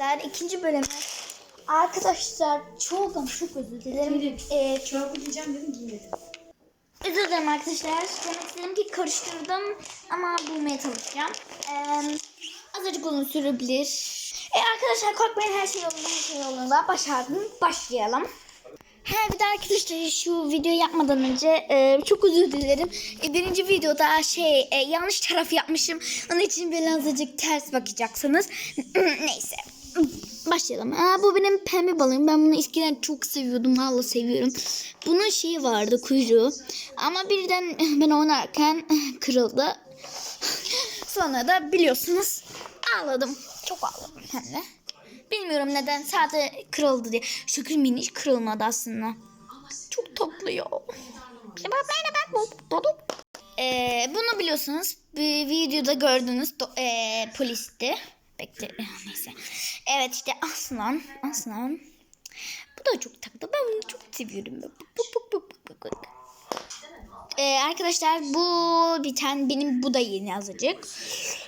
Arkadaşlar ikinci bölümü. Arkadaşlar çok ama çok özür dilerim. Ee, giyeceğim dedim giymedim. özür dilerim arkadaşlar. Demek istedim ki karıştırdım ama bulmaya çalışacağım. Ee, azıcık uzun sürebilir. Ee, arkadaşlar korkmayın her şey yolunda her şey yolunda. Başardım. Başlayalım. He bir de arkadaşlar şu video yapmadan önce e, çok özür dilerim. E, birinci videoda şey e, yanlış taraf yapmışım. Onun için böyle azıcık ters bakacaksınız. Neyse. Başlayalım. Aa, bu benim pembe balığım. Ben bunu eskiden çok seviyordum. Hala seviyorum. Bunun şeyi vardı kuyruğu. Ama birden ben oynarken kırıldı. Sonra da biliyorsunuz ağladım. Çok ağladım hem de. Bilmiyorum neden sadece kırıldı diye. Şükür miniş kırılmadı aslında. Çok tatlı ya. Ee, bunu biliyorsunuz. Bir videoda gördüğünüz do- ee, polisti. Bekle neyse. Evet işte aslan. Aslan. Bu da çok tatlı. Ben bunu çok seviyorum. Ee, arkadaşlar bu bir tane benim bu da yeni azıcık.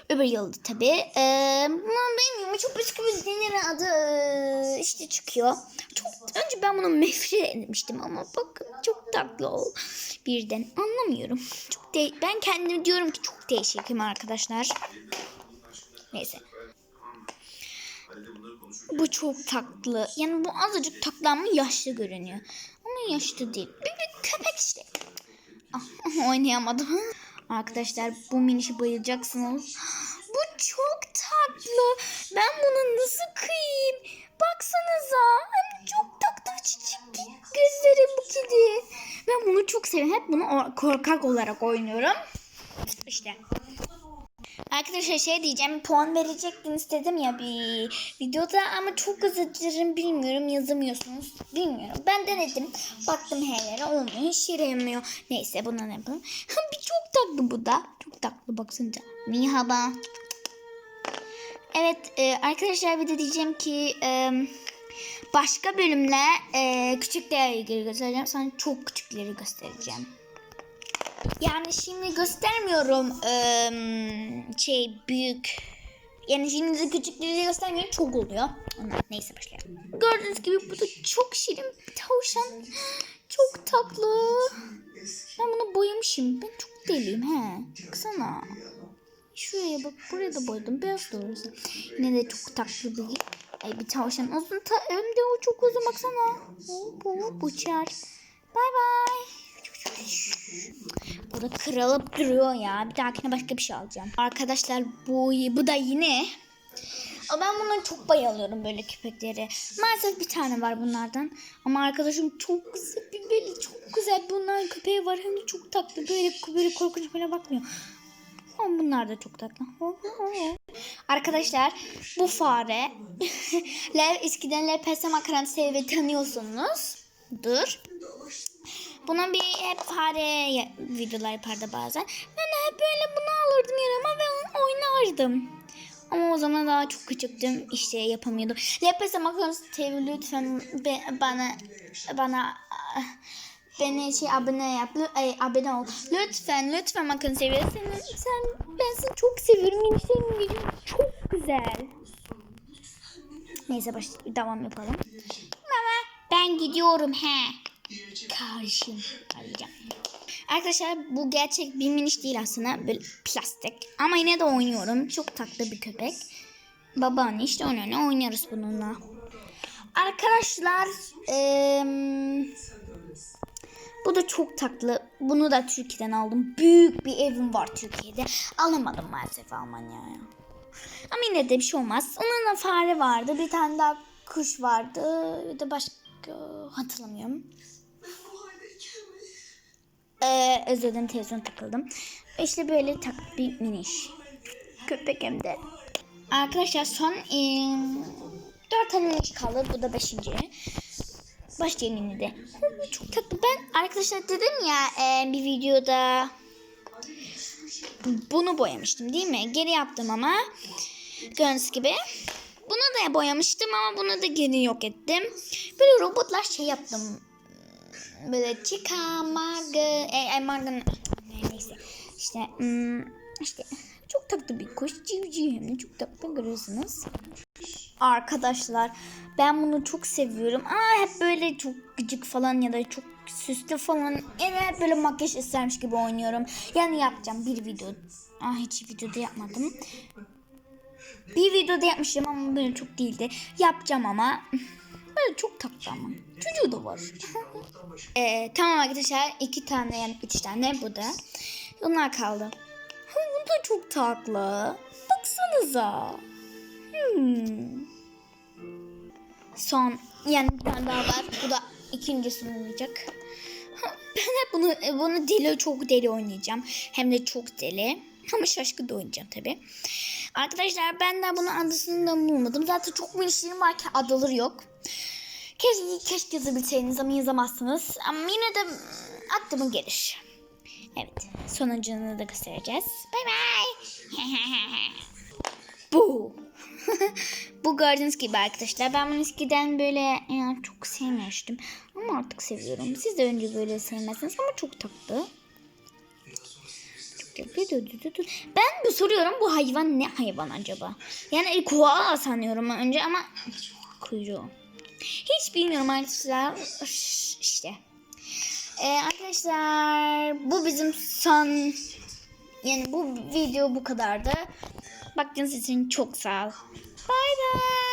Öbür yılda tabii. Ee, bilmiyorum çok bisküvi denir adı ee, işte çıkıyor. Çok önce ben bunu mefre demiştim ama bak çok tatlı ol. Birden anlamıyorum. Çok de ben kendim diyorum ki çok değişikim arkadaşlar. Neyse. Bu çok tatlı. Yani bu azıcık tatlı ama yaşlı görünüyor. Ama yaşlı değil. Bir, bir köpek işte. Ah, oynayamadım. Arkadaşlar bu minişi bayılacaksınız. Bu çok tatlı. Ben bunu nasıl kıyayım? Baksanıza. Çok tatlı çiçek gözleri bu kedi. Ben bunu çok seviyorum. Hep bunu korkak olarak oynuyorum. İşte. Arkadaşlar şey diyeceğim puan verecektim dedim ya bir videoda ama çok dilerim bilmiyorum yazamıyorsunuz bilmiyorum. Ben denedim baktım her yere olmuyor hiç yere yemiyor neyse buna ne yapalım bir çok tatlı bu da. Çok tatlı baksanıza. Merhaba evet e, arkadaşlar bir de diyeceğim ki e, başka bölümle e, küçüklerle ilgili göstereceğim. Sana çok küçükleri göstereceğim yani şimdi göstermiyorum eee, şey büyük. Yani şimdi küçükleri göstermiyorum çok oluyor. Onlar neyse başlayalım. Gördüğünüz gibi bu da çok şirin bir tavşan. Çok tatlı. Ben bunu boyamışım. Ben çok deliyim he. Baksana. Şuraya bak buraya da boyadım. Beyaz doğrusu. Yine de çok tatlı bir Ay, bir tavşan uzun ta hem de o çok uzun baksana. Hop hop uçar. Bay bay. Bu da kırılıp duruyor ya. Bir dahakine başka bir şey alacağım. Arkadaşlar bu bu da yine. Ama ben bundan çok bayılıyorum böyle köpekleri. Maalesef bir tane var bunlardan. Ama arkadaşım çok güzel bir böyle çok güzel bunların köpeği var. Hem de çok tatlı. Böyle böyle korkunç böyle bakmıyor. Ama bunlar da çok tatlı. Arkadaşlar bu fare Lev eskiden LPS makaranı sevi tanıyorsunuz. Dur. Buna bir hep fare videolar yapardı bazen. Ben de hep böyle bunu alırdım yanıma ve onu oynardım. Ama o zaman daha çok küçüktüm. İşte yapamıyordum. Lepese Makarons TV lütfen be- bana bana ah, beni şey abone yap. Ay, abone ol. Lütfen lütfen Makarons TV. Sen, ben seni çok seviyorum. Senin videon çok güzel. Neyse baş, devam yapalım. Mama ben gidiyorum he. Karşım. Arkadaşlar bu gerçek bir miniş değil aslında böyle plastik. Ama yine de oynuyorum. Çok tatlı bir köpek. Babaanne işte oynuyor. Oynuyoruz bununla. Arkadaşlar eee, bu da çok tatlı. Bunu da Türkiye'den aldım. Büyük bir evim var Türkiye'de. Alamadım maalesef Almanya'ya. Ama yine de bir şey olmaz. Onun da fare vardı. Bir tane daha kuş vardı. Bir de başka hatırlamıyorum. Ee, özür dilerim televizyon takıldım. İşte böyle tak bir miniş. Köpek hem de. Arkadaşlar son ee, 4 tane miniş kaldı. Bu da 5. Başlayalım yine de. Çok tatlı. Ben arkadaşlar dedim ya ee, bir videoda bunu boyamıştım değil mi? Geri yaptım ama gördüğünüz gibi. Bunu da boyamıştım ama bunu da geri yok ettim. Böyle robotlar şey yaptım. Böyle chica, marga, e, marga, ne- neyse. İşte, hmm, işte Çok tatlı bir kuş. Civciv hem de çok tatlı görüyorsunuz. Arkadaşlar ben bunu çok seviyorum. Ama hep böyle çok gıcık falan ya da çok süslü falan. Hep böyle makyaj istermiş gibi oynuyorum. Yani yapacağım bir video. Ah hiç videoda yapmadım. Bir videoda yapmıştım ama böyle çok değildi. Yapacağım ama. Böyle çok tatlı ama. Çocuğu da var. Ee, tamam arkadaşlar. iki tane yani üç tane bu da. Bunlar kaldı. Ha, bu da çok tatlı. Baksanıza. Hmm. Son yani bir tane daha var. Bu da ikincisi olacak. Ha, Ben hep bunu bunu deli çok deli oynayacağım. Hem de çok deli. Ama şaşkın da oynayacağım tabi. Arkadaşlar ben de bunun adısını da bulmadım. Zaten çok minişlerim var ki adaları yok. Keşke, keşke yazabilseydiniz ama yazamazsınız. Ama yine de mm, aklıma gelir. Evet. Sonucunu da göstereceğiz. Bay bay. Bu. Bu gördüğünüz gibi arkadaşlar. Ben bunu eskiden böyle yani çok sevmemiştim. Ama artık seviyorum. Siz de önce böyle sevmezsiniz ama çok tatlı. Ben bu soruyorum bu hayvan ne hayvan acaba? Yani koala sanıyorum önce ama kuyruğu. Bilmiyorum arkadaşlar. İşte. Ee, arkadaşlar bu bizim son yani bu video bu kadardı. Baktığınız için çok sağ ol. Bay bay.